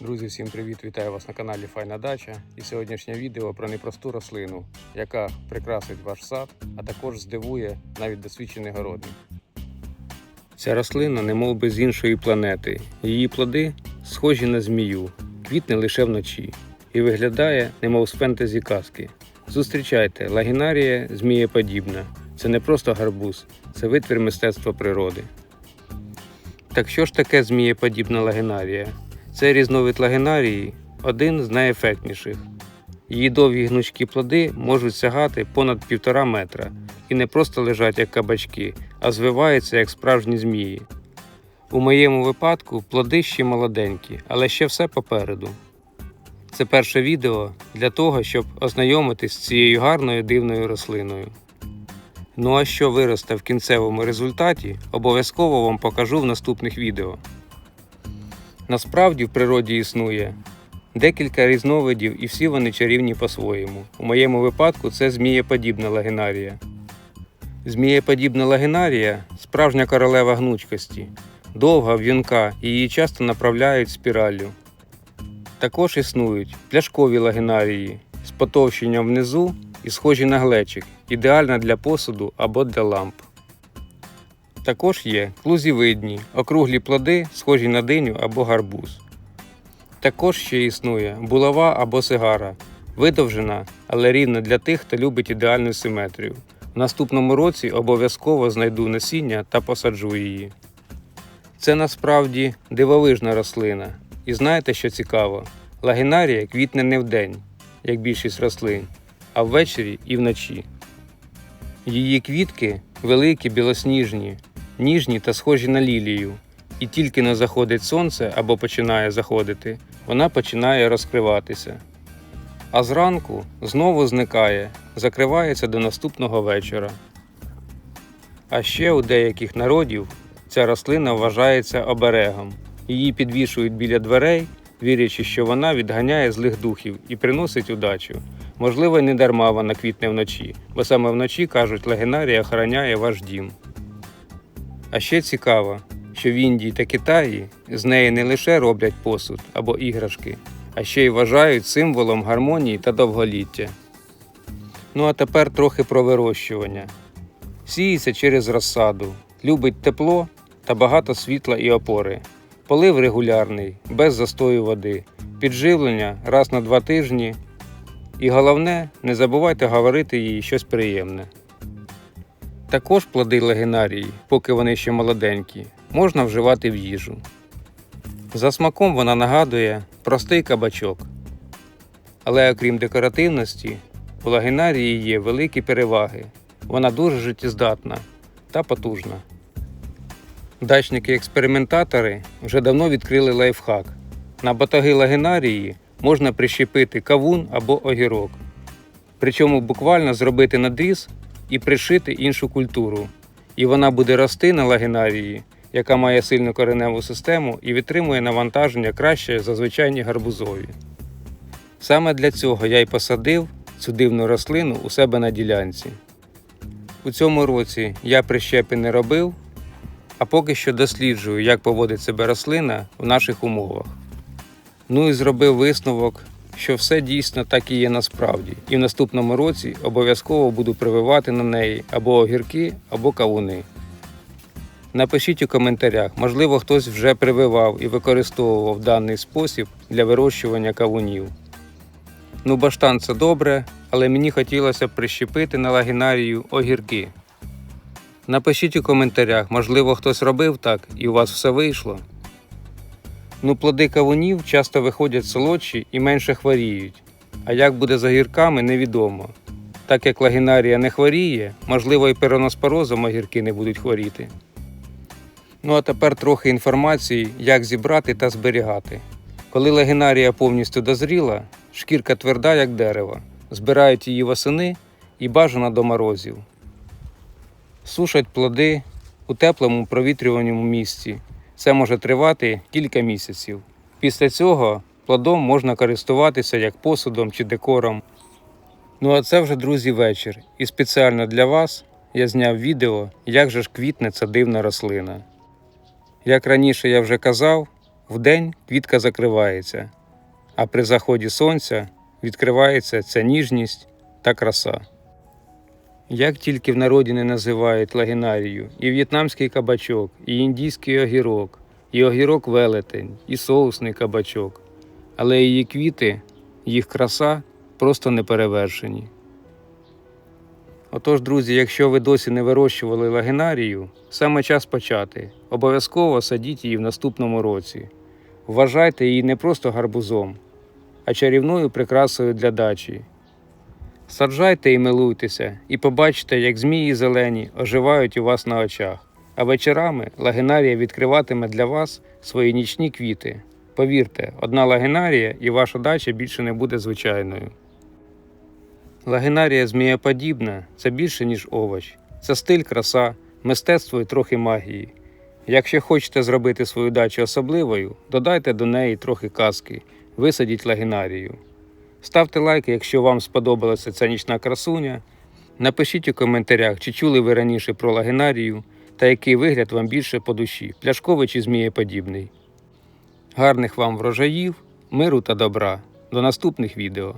Друзі, всім привіт! Вітаю вас на каналі Файна Дача. І сьогоднішнє відео про непросту рослину, яка прикрасить ваш сад, а також здивує навіть досвідчених городник. Ця рослина не мов би з іншої планети. Її плоди схожі на змію, квітне лише вночі і виглядає, немов з фентезі казки. Зустрічайте, лагінарія змієподібна. Це не просто гарбуз, це витвір мистецтва природи. Так що ж таке змієподібна лагінарія? Цей різновид лагенарії один з найефектніших. Її довгі гнучкі плоди можуть сягати понад півтора метра і не просто лежать як кабачки, а звиваються як справжні змії. У моєму випадку плоди ще молоденькі, але ще все попереду. Це перше відео для того, щоб ознайомитись з цією гарною дивною рослиною. Ну а що виросте в кінцевому результаті, обов'язково вам покажу в наступних відео. Насправді в природі існує декілька різновидів і всі вони чарівні по-своєму. У моєму випадку це змієподібна лагінарія. Змієподібна лагінарія справжня королева гнучкості, довга в'юнка і її часто направляють спіраллю. Також існують пляшкові лагінарії з потовщенням внизу і схожі на глечик, ідеальна для посуду або для ламп. Також є клузівидні, округлі плоди, схожі на диню або гарбуз. Також ще існує булава або сигара, видовжена, але рівна для тих, хто любить ідеальну симетрію. В наступному році обов'язково знайду насіння та посаджу її. Це насправді дивовижна рослина. І знаєте, що цікаво? Лагінарія квітне не вдень, як більшість рослин, а ввечері і вночі. Її квітки великі, білосніжні, ніжні та схожі на лілію. І тільки не заходить сонце або починає заходити, вона починає розкриватися. А зранку знову зникає, закривається до наступного вечора. А ще у деяких народів ця рослина вважається оберегом. Її підвішують біля дверей, вірячи, що вона відганяє злих духів і приносить удачу. Можливо, не дарма вона квітне вночі, бо саме вночі кажуть, легенарія охороняє ваш дім. А ще цікаво, що в Індії та Китаї з неї не лише роблять посуд або іграшки, а ще й вважають символом гармонії та довголіття. Ну а тепер трохи про вирощування. Сіється через розсаду, любить тепло та багато світла і опори. Полив регулярний, без застою води, підживлення раз на два тижні. І головне, не забувайте говорити їй щось приємне. Також плоди легенарії, поки вони ще молоденькі, можна вживати в їжу. За смаком вона нагадує простий кабачок. Але окрім декоративності, у лагінарії є великі переваги. Вона дуже життєздатна та потужна. Дачники-експериментатори вже давно відкрили лайфхак. На батаги лагінарії можна прищепити кавун або огірок. Причому буквально зробити надріз і пришити іншу культуру. І вона буде рости на лагінарії, яка має сильну кореневу систему і витримує навантаження краще за звичайні гарбузові. Саме для цього я й посадив цю дивну рослину у себе на ділянці. У цьому році я прищепи не робив, а поки що досліджую, як поводить себе рослина в наших умовах. Ну і зробив висновок, що все дійсно так і є насправді, і в наступному році обов'язково буду прививати на неї або огірки, або кавуни. Напишіть у коментарях, можливо, хтось вже прививав і використовував даний спосіб для вирощування кавунів. Ну, баштан це добре, але мені хотілося б прищепити на лагінарію огірки. Напишіть у коментарях, можливо, хтось робив так і у вас все вийшло. Ну, плоди кавунів часто виходять солодші і менше хворіють. А як буде з огірками, невідомо. Так як лагінарія не хворіє, можливо, і пероноспорозом огірки не будуть хворіти. Ну а тепер трохи інформації, як зібрати та зберігати. Коли лагінарія повністю дозріла, шкірка тверда, як дерево. Збирають її восени і бажано до морозів. Сушать плоди у теплому провітрюваному місці. Це може тривати кілька місяців. Після цього плодом можна користуватися як посудом чи декором. Ну а це вже, друзі, вечір. І спеціально для вас я зняв відео, як же ж квітне ця дивна рослина. Як раніше я вже казав, Вдень квітка закривається, а при заході сонця відкривається ця ніжність та краса. Як тільки в народі не називають лагінарію, і в'єтнамський кабачок, і індійський огірок, і огірок велетень, і соусний кабачок, але її квіти, їх краса просто не перевершені. Отож, друзі, якщо ви досі не вирощували лагінарію, саме час почати. Обов'язково садіть її в наступному році. Вважайте її не просто гарбузом, а чарівною прикрасою для дачі. Саджайте і милуйтеся, і побачите, як змії зелені оживають у вас на очах. А вечорами лагінарія відкриватиме для вас свої нічні квіти. Повірте, одна лагінарія і ваша дача більше не буде звичайною. Лагінарія змієподібна це більше, ніж овоч. Це стиль, краса, мистецтво і трохи магії. Якщо хочете зробити свою дачу особливою, додайте до неї трохи казки, висадіть лагінарію. Ставте лайк, якщо вам сподобалася ця нічна красуня. Напишіть у коментарях, чи чули ви раніше про лагінарію та який вигляд вам більше по душі, пляшковий чи змієподібний. Гарних вам врожаїв, миру та добра. До наступних відео.